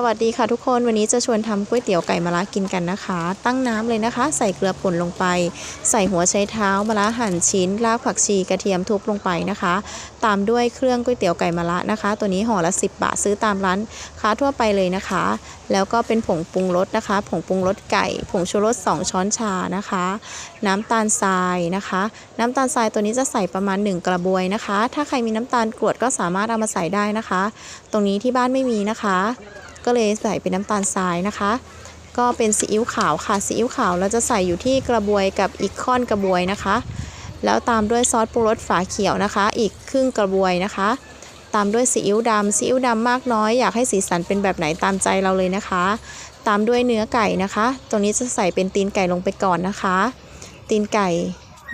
สวัสดีค่ะทุกคนวันนี้จะชวนทำก๋วยเตี๋ยวไก่มะระกินกันนะคะ ตั้งน้ำเลยนะคะ ใส่เกลือป่นลงไป ใส่หัวไชเท้ามะระหั่นชิ้นรากผักชีกระเทียมทุบลงไปนะคะ ตามด้วยเครื่องก๋วยเตี๋ยวไก่มะระนะคะ ตัวนี้ห่อละ 10 บาทซื้อตามร้านค้าทั่วไปเลยนะคะ แล้วก็เป็นผงปรุงรสนะคะ ผงปรุงรสไก่ ผงชูรส 2 ช้อนชานะคะ น้ำตาลทรายนะคะ น้ำตาลทรายตัวนี้จะใส่ประมาณ 1 กระบวยนะคะ ถ้าใครมีน้ำตาลกรวดก็สามารถเอามาใส่ได้นะคะ ตรงนี้ที่บ้านไม่มีนะคะ ก็เลยใส่เป็นน้ำตาลทรายนะคะ ก็เป็นซีอิ๊วขาวค่ะซีอิ๊วขาวเราจะใส่อยู่ที่กระบวยกับอีกค่อนกระบวยนะคะ แล้วตามด้วยซอสปรุงรสฝาเขียวนะคะ อีกครึ่งกระบวยนะคะ ตามด้วยซีอิ๊วดำซีอิ๊วดำมากน้อยอยากให้สีสันเป็นแบบไหนตามใจเราเลยนะคะ ตามด้วยเนื้อไก่นะคะ ตรงนี้จะใส่เป็นตีนไก่ลงไปก่อนนะคะ ตีนไก่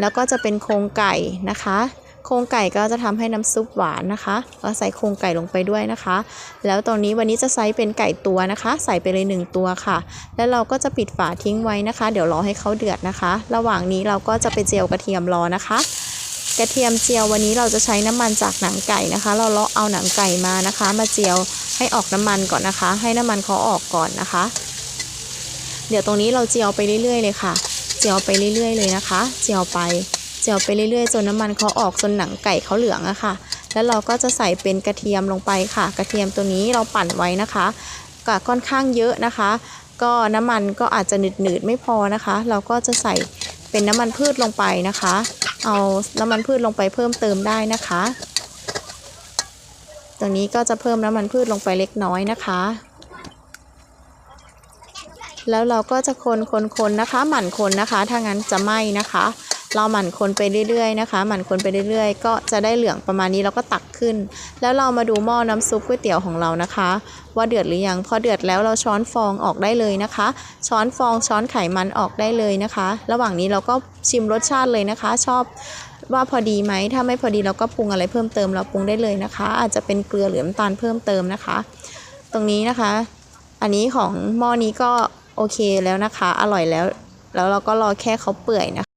แล้วก็จะเป็นโครงไก่นะคะ โครงไก่ก็จะทำให้น้ำซุปหวานนะคะก็ใส่โครงไก่ลงไปด้วยนะคะ แล้วตรงนี้วันนี้จะใช้เป็นไก่ตัวนะคะ ใส่ไปเลย 1 ตัวค่ะ แล้วเราก็จะปิดฝาทิ้งไว้นะคะ เดี๋ยวรอให้เขาเดือดนะคะ ระหว่างนี้เราก็จะไปเจียวกระเทียมรอนะคะกระเทียมเจียววันนี้เราจะใช้น้ำมันจากหนังไก่นะคะ เราเลาะเอาหนังไก่มานะคะ มาเจียวให้ออกน้ำมันก่อนนะคะ ให้น้ำมันเขาออกก่อนนะคะ เดี๋ยวตรงนี้เราเจียวไปเรื่อยๆเลยค่ะ เจียวไปเรื่อยๆเลยนะคะ เจียวไป เจียวไปเรื่อยๆจนน้ำมันเขาออกจนหนังไก่เขาเหลืองอะค่ะ แล้วเราก็จะใส่เป็นกระเทียมลงไปค่ะ กระเทียมตัวนี้เราปั่นไว้นะคะก็ค่อนข้างเยอะนะคะ ก็น้ำมันก็อาจจะหนืดๆไม่พอนะคะ เราก็จะใส่เป็นน้ำมันพืชลงไปนะคะ เอาน้ำมันพืชลงไปเพิ่มเติมได้นะคะ ตรงนี้ก็จะเพิ่มน้ำมันพืชลงไปเล็กน้อยนะคะแล้วเราก็จะคนคนคนนะคะ หมั่นคนนะคะ ถ้างั้นจะไหม้นะคะ เราหมั่นคนไปเรื่อยๆนะคะหมั่นคนไปเรื่อยๆ ก็จะได้เหลืองประมาณนี้เราก็ตักขึ้น แล้วเรามาดูหม้อน้ำซุปก๋วยเตี๋ยวของเรานะคะ ว่าเดือดหรือยังพอเดือดแล้วเราช้อนฟองออกได้เลยนะคะ ช้อนฟองช้อนไขมันออกได้เลยนะคะ ระหว่างนี้เราก็ชิมรสชาติเลยนะคะ ชอบว่าพอดีไหมถ้าไม่พอดีเราก็ปรุงอะไรเพิ่มเติมเราปรุงได้เลยนะคะ อาจจะเป็นเกลือหรือน้ำตาลเพิ่มเติมนะคะ ตรงนี้นะคะ อันนี้ของหม้อนี้ก็โอเคแล้วนะคะ อร่อยแล้ว แล้วเราก็รอแค่เขาเปื่อยนะคะ